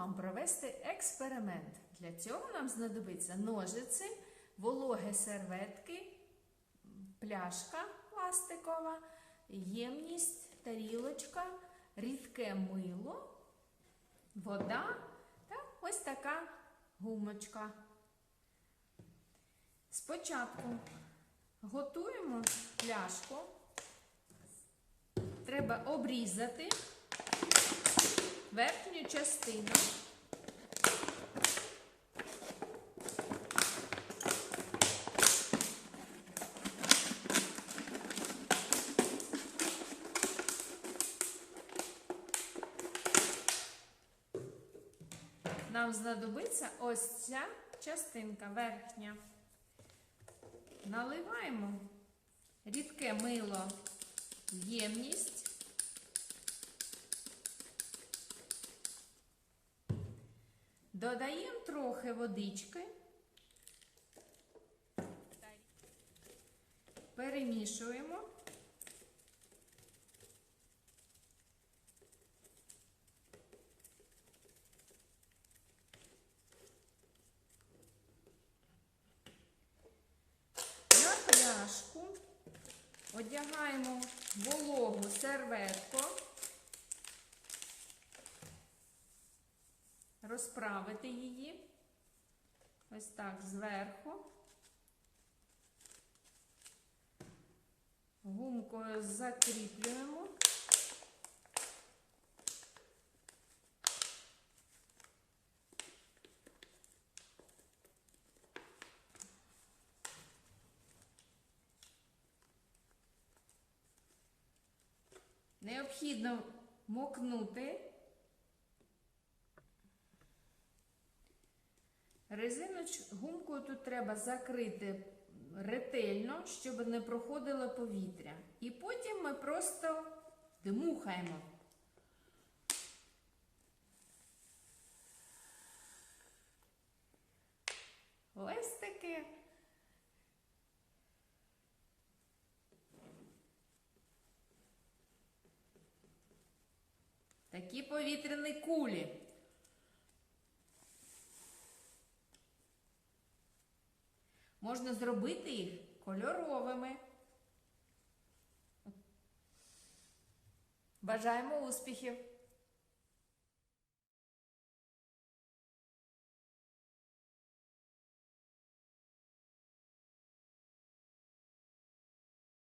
вам провести експеримент. Для цього нам знадобиться ножиці, вологі серветки, пляшка пластикова, ємність, тарілочка, рідке мило, вода та ось така гумочка. Спочатку готуємо пляшку. Треба обрізати верхню частину. Нам знадобиться ось ця частинка верхня. Наливаємо рідке мило в ємність. Додаємо трохи водички. Перемішуємо. На пляшку одягаємо вологу серветку. Розправити її. Ось так зверху. Гумкою закріплюємо. Необхідно мокнути резиноч гумкою тут треба закрити ретельно, щоб не проходило повітря. І потім ми просто дмухаємо. Ось таке. Такі повітряні кулі. Можна зробити їх кольоровими. Бажаємо успіхів!